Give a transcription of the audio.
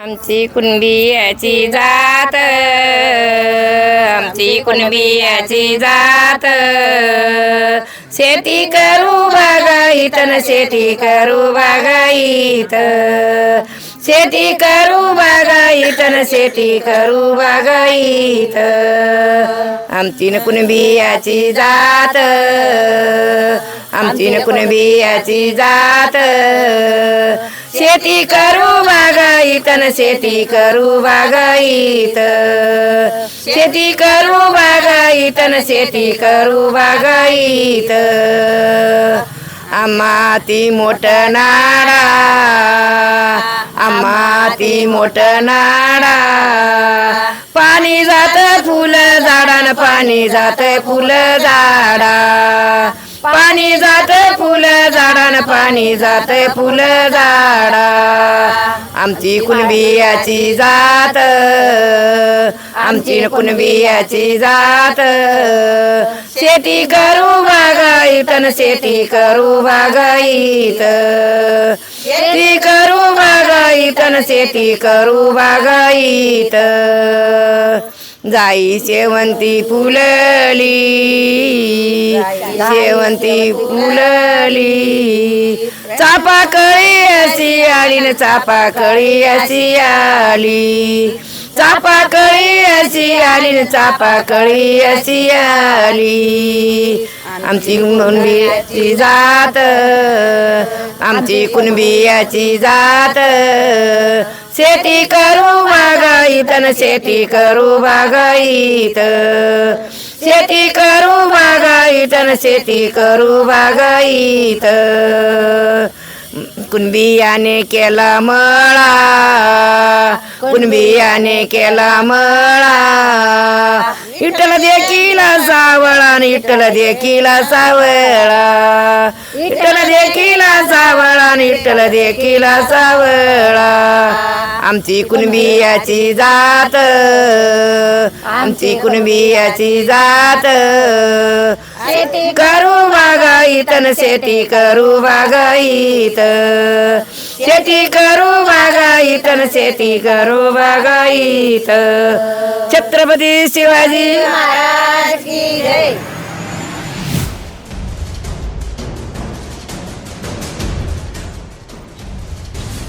आमची कुणबियाची जात आमची कुणबियाची जात. शेती करू बागाईत शेती करू बागाईत. शेती करू बागाईत शेती करू बागाईत. आमची न कुणबियाची जात आमची न कुणबियाची जात. शेती करू बागाईत शेती करू बागाईत शेती करू बागाईत शेती करू बागाईत आम्हा ती मोठ नाडा. आम्हा ती मोठ नाडा. पाणी जात फुल झाडान पाणी जात फुल झाडा. पाणी जात फुल झाडान पाणी जात फुल झाडा. आमची कुणबियाची जात आमची कुणबियाची जात. शेती करू बागाईत शेती करू बागाईत शेती करू बागाईत शेती करू बागाईत जाई शेवंती फुलली. शेवंती फुलली. चापा कळी अशी आली न चापा कळी अशी आली. चापा कळी अशी आली न चापा कळी अशी आली. आमची कुणबियाची जात आमची कुणबियाची जात शेती करू बागाईत शेती करू बागाईत शेती करू बागाईत शेती करू बागाईत कुणबियाने केला मळा कुणबियाने केला मळा. इटल देखील सावळा इटल देखील सावळा. इटल देखील सावळा इटल देखील सावळा. आमची कुणबियाची जात आमची कुणबियाची जात. करू बागाईत न शेती करू बागाईत शेती करू बागाईत न शेती करू बागाईत छत्रपती शिवाजी महाराज की जय.